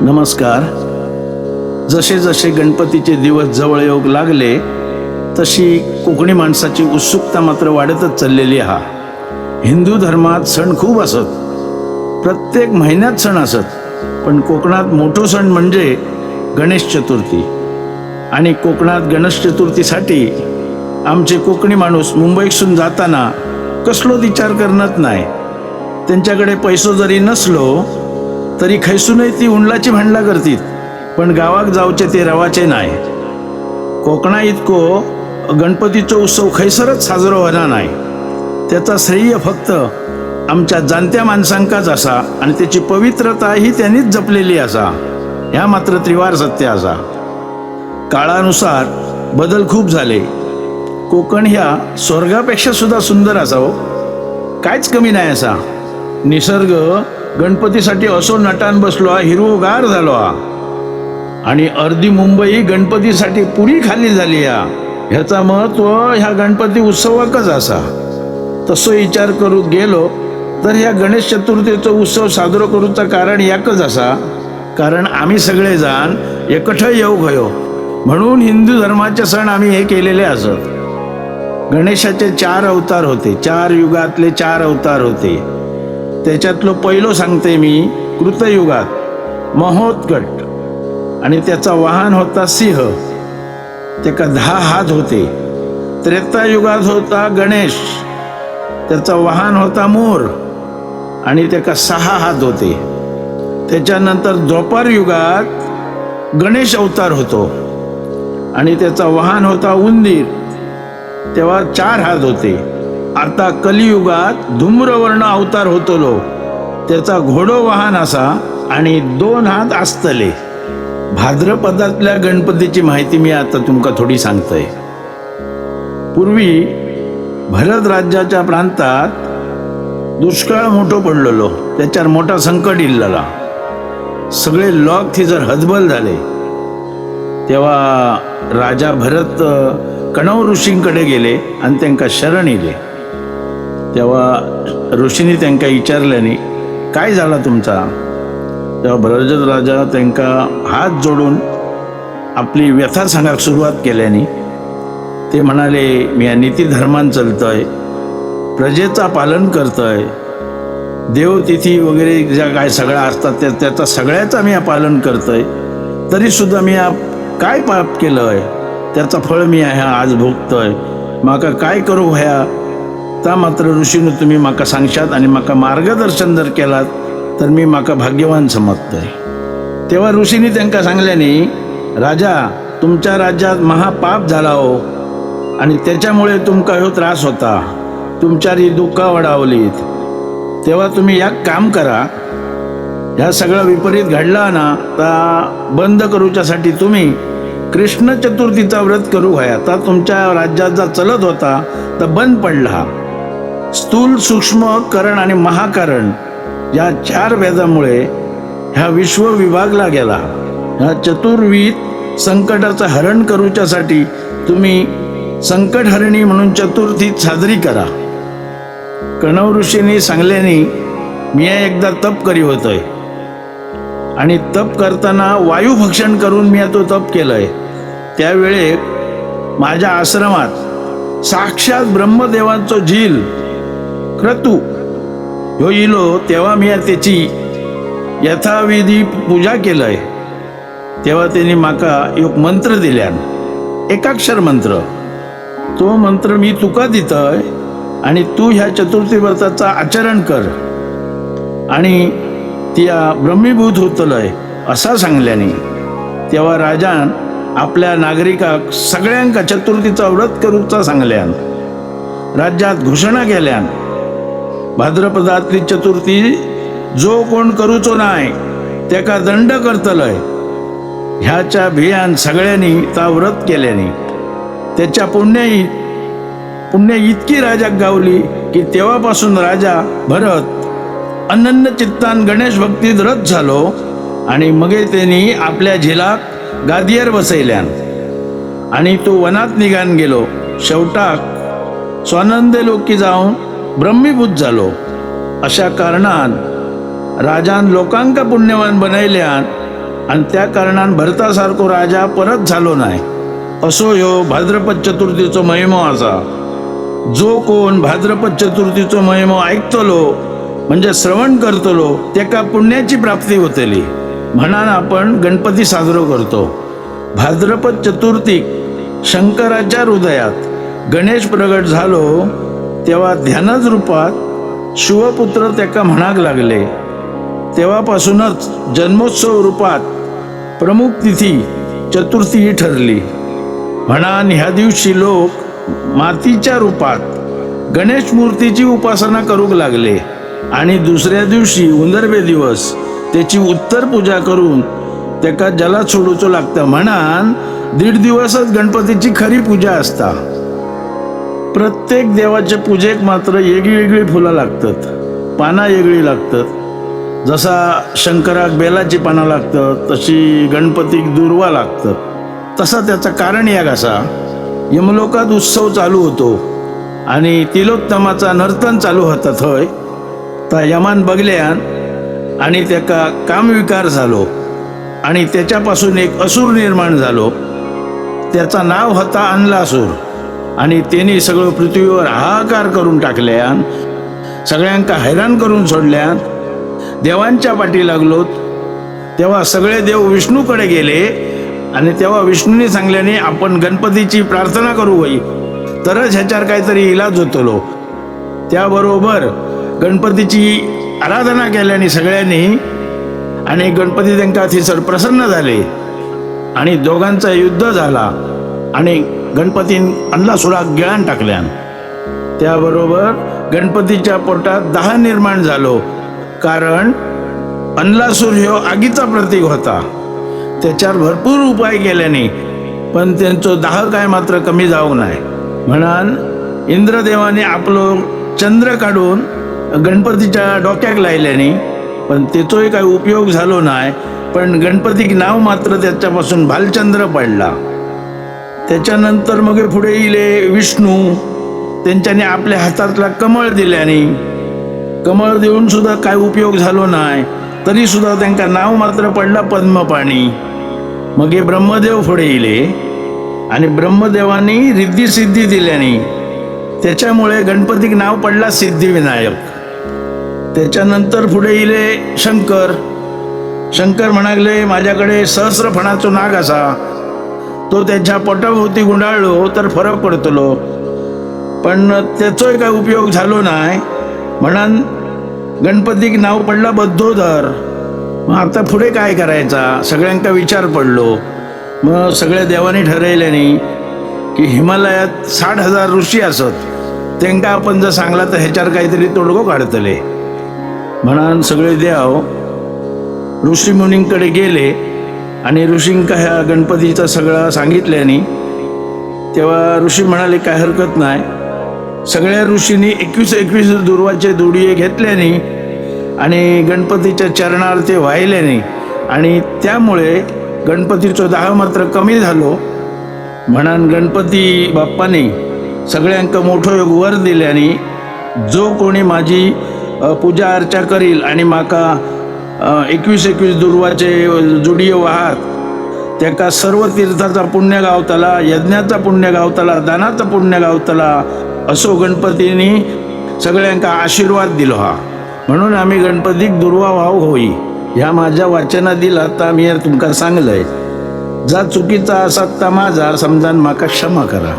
नमस्कार. जसे जसे गणपतीचे दिवस जवळ योग लागले तशी कोकणी माणसाची उत्सुकता मात्र वाढतच चाललेली हा हिंदू धर्मात सण खूप असत. प्रत्येक महिन्यात सण असत पण कोकणात मोठो सण म्हणजे गणेश चतुर्थी. आणि कोकणात गणेश चतुर्थीसाठी आमचे कोकणी माणूस मुंबईसून जाताना कसलो विचार करणार नाही. त्यांच्याकडे पैसो जरी नसलो तरी खैसूनही ती उंडलाची भांडला करतीत पण गावाक जावचे ते रवाचे नाही कोकणा इतको गणपतीचो उत्सव खैसरच साजरो होणार नाही त्याचा श्रेय फक्त आमच्या जाणत्या माणसांकाच असा आणि त्याची पवित्रता ही त्यांनीच जपलेली असा. ह्या मात्र त्रिवार सत्य असा. काळानुसार बदल खूप झाले. कोकण ह्या स्वर्गापेक्षा सुद्धा सुंदर असावं हो. काहीच कमी नाही असा. निसर्ग गणपतीसाठी असो नटान बसलो हा हिरवगार झालो हा आणि अर्धी मुंबई गणपतीसाठी पुरी खाली झाली या ह्याचा महत्त्व ह्या गणपती उत्सवाकच असा. तसो विचार करू गेलो तर ह्या गणेश चतुर्थीचो उत्सव साजरो करूचं कारण याकच असा. कारण आम्ही सगळे जाण एकठ येऊ गयो म्हणून हिंदू धर्माचे सण आम्ही हे केलेले असत. गणेशाचे चार अवतार होते. चार युगातले चार अवतार होते. त्याच्यातलो पहिलं सांगते मी कृतयुगात महोत्कट. आणि त्याचा वाहन होता सिंह. त्याका दहा हात होते. त्रेतायुगात होता गणेश. त्याचा वाहन होता मोर. आणि त्याका सहा हात होते. त्याच्यानंतर द्वापार युगात गणेश अवतार होतो. आणि त्याचा वाहन होता उंदीर. तेव्हा चार हात होते. आता कलियुगात धूम्रवर्ण अवतार होतलो. त्याचा घोडो वाहन असा आणि दोन हात असतले. भाद्रपदातल्या गणपतीची माहिती मी आता तुमका थोडी सांगतय. पूर्वी भरत राज्याच्या प्रांतात दुष्काळ मोठो पडलेलो. त्याच्यावर मोठा संकट इल्लला. सगळे लोक थिजर जर झाले. तेव्हा राजा भरत कणव ऋषींकडे गेले आणि त्यांका शरण इले. तेव्हा ऋषींनी त्यांका विचारल्याने काय झाला तुमचा? तेव्हा भरत राजा त्यांका हात जोडून आपली व्यथा सांगायला सुरुवात केल्याने ते म्हणाले मी या चालतं आहे प्रजेचा पालन करतो आहे देवतिथी वगैरे ज्या काय सगळ्या असतात त्या त्याचा सगळ्याचा मी पालन करतो आहे तरीसुद्धा मी या काय पाप केलं आहे त्याचं फळ मी ह्या आज भोगतो आहे माका काय करू ह्या ता मात्र ऋषीनं तुम्ही माका सांगशात आणि माका मार्गदर्शन जर केलात तर मी माका भाग्यवान समजतोय. तेव्हा ऋषींनी त्यांना सांगल्याने राजा तुमच्या राज्यात महापाप झाला हो आणि त्याच्यामुळे तुमका ह्यो त्रास होता. तुमच्यारी दुःख वडावलीत तेव्हा तुम्ही एक काम करा. ह्या सगळं विपरीत घडला ना तर बंद करूच्यासाठी तुम्ही कृष्ण चतुर्थीचा व्रत करू घ्या आता तुमच्या राज्यात जर चलत होता तर बंद पडला. स्थूल सूक्ष्म करण आणि महाकारण या चार वेदामुळे ह्या विश्व विभागला गेला. ह्या चतुर्विध संकटाचं हरण करूच्यासाठी तुम्ही संकटहरणी म्हणून चतुर्थी साजरी करा. कणव ऋषींनी सांगल्याने मी एकदा तप करी होतोय. आणि तप करताना वायू भक्षण करून मी तो तप केलंय. त्यावेळे माझ्या आश्रमात साक्षात ब्रह्मदेवांचो झील क्रतू। ह्यो इलो तेव्हा मी त्याची यथाविधी पूजा केलंय. तेव्हा त्यांनी माका एक मंत्र दिल्यान. एकाक्षर मंत्र. तो मंत्र मी तुका दितय आणि तू ह्या चतुर्थी व्रताचा आचरण कर. आणि त्या ब्रह्मीभूत होतलय असा सांगल्याने तेव्हा राजान आपल्या नागरिकाक सगळ्यांका चतुर्थीचा व्रत करूचा सांगल्यान राज्यात घोषणा केल्यान भाद्रपदातली चतुर्थी जो कोण करूचो नाय त्याका दंड करतलय. ह्याच्या भियान सगळ्यांनी ता व्रत केल्याने. त्याच्या पुण्याई पुण्य इतकी राजाक गावली की तेव्हापासून राजा भरत अनन्य चित्तान गणेश भक्तीत रथ झालो आणि मगे त्यांनी आपल्या झिलाक गादियर बसयल्यान. आणि तो वनात निघान गेलो. शेवटाक स्वानंद लोकी जाऊन ब्रह्मीभूत झालो. अशा कारणान राजान लोकांका पुण्यवान बनयल्यान आणि त्या कारणान भरतासारखो राजा परत झालो नाही असो ह्यो भाद्रपद चतुर्थीचो महिमो असा जो कोण भाद्रपद चतुर्थीचो महिमो ऐकतलो म्हणजे श्रवण करतलो त्याका पुण्याची प्राप्ती होतली. म्हणान आपण गणपती साजरो करतो. भाद्रपद चतुर्थीक शंकराच्या हृदयात गणेश प्रगट झालो तेव्हा ध्यानच रूपात शिवपुत्र त्याका म्हणाक लागले. तेव्हापासूनच जन्मोत्सव रूपात प्रमुख तिथी चतुर्थी ही ठरली. म्हणान ह्या दिवशी लोक मातीच्या रूपात गणेश मूर्तीची उपासना करूक लागले आणि दुसऱ्या दिवशी उंदरबे दिवस त्याची उत्तर पूजा करून त्याका जलात सोडूचो लागतं. म्हणान दीड दिवसच गणपतीची खरी पूजा असता. प्रत्येक देवाच्या पूजेक मात्र वेगळी वेगळी फुलं लागतात. पानं वेगळी लागतात. जसा शंकराक बेलाची पानं लागतात तशी गणपतीक दुर्वा लागतात. तसा त्याचं कारण याग असा यमलोकात उत्सव चालू होतो आणि तिलोत्तमाचा नर्तन चालू होता थंय. तर यमान बगल्यान आणि त्याका कामविकार झालो आणि त्याच्यापासून एक असुर निर्माण झालो. त्याचा नाव होता अनलासूर. आणि त्यांनी सगळं पृथ्वीवर हाहाकार करून टाकल्यान सगळ्यांका हैराण करून सोडल्या देवांच्या पाठी लागलो तेव्हा सगळे देव विष्णूकडे गेले आणि तेव्हा विष्णूने सांगल्याने आपण गणपतीची प्रार्थना करू होई तरच ह्याच्यावर काहीतरी इलाज होतलो. त्याबरोबर गणपतीची आराधना केल्याने सगळ्यांनी आणि गणपती त्यांका थिसर प्रसन्न झाले आणि दोघांचा युद्ध झाला आणि गणपतीन अन्नासुराक गिळान टाकल्यान. त्याबरोबर गणपतीच्या पोटात दहा निर्माण झालो. कारण अनलासूर ह्यो आगीचा प्रतीक होता. त्याच्यावर भरपूर उपाय केल्याने पण त्यांचं दाह काय मात्र कमी जाऊ नाय. म्हणान इंद्रदेवाने आपलो चंद्र काढून गणपतीच्या डोक्याक लायल्याने पण त्याचोही काही उपयोग झालो नाही. पण गणपतीक नाव मात्र त्याच्यापासून भालचंद्र पडला. त्याच्यानंतर मग पुढे इले विष्णू. त्यांच्याने आपल्या हातातला कमळ दिल्याने. कमळ देऊन सुद्धा काय उपयोग झालो नाही. तरी सुद्धा त्यांना नाव मात्र पडला पद्मपाणी. मग हे ब्रह्मदेव पुढे इले. आणि ब्रह्मदेवानी रिद्धी सिद्धी दिल्याने. त्याच्यामुळे गणपतीक नाव पडला सिद्धिविनायक. त्याच्यानंतर पुढे इले शंकर. शंकर म्हणाले माझ्याकडे सहस्रफणाचो नाग असा. तो त्याच्या पोटाभोवती गुंडाळलो हो तर फरक पडतलो. पण त्याचोय काय उपयोग झालो नाही. म्हणान गणपतीक नाव पडला बद्धोदर. मग आता पुढे काय करायचा? सगळ्यांका विचार पडलो. मग सगळ्या देवानी ठरवल्याने की हिमालयात साठ हजार ऋषी असत. त्यांका आपण जर सांगला तर ह्याच्यावर काहीतरी तोडगो काढतले. म्हणान सगळे देव ऋषी मुनींकडे गेले. आणि ऋषींका ह्या गणपतीचा सगळा सांगितल्याने तेव्हा ऋषी म्हणाले काय हरकत नाही. सगळ्या ऋषींनी एकवीस एकवीस दुर्वाचे दुडिये घेतल्याने आणि गणपतीच्या चरणार ते वाहिल्याने आणि त्यामुळे गणपतीचं दाह मात्र कमी झालो. म्हणान गणपती बाप्पाने सगळ्यांका मोठो योग वर दिल्याने जो कोणी माझी पूजा अर्चा करील आणि माका एकवीस एकवीस दुर्वाचे जुडियो आहात. त्याका सर्व तीर्थाचा पुण्य गावतला यज्ञाचा पुण्य गावतला दानाचा पुण्य गावतला असो गणपतींनी सगळ्यांका आशीर्वाद दिलो हा. म्हणून आम्ही गणपतीक दुर्वा व्हाव होई ह्या माझ्या दिला आता मी तुमका सांगलंय. जा चुकीचा असा ता माझा समजान माका क्षमा करा.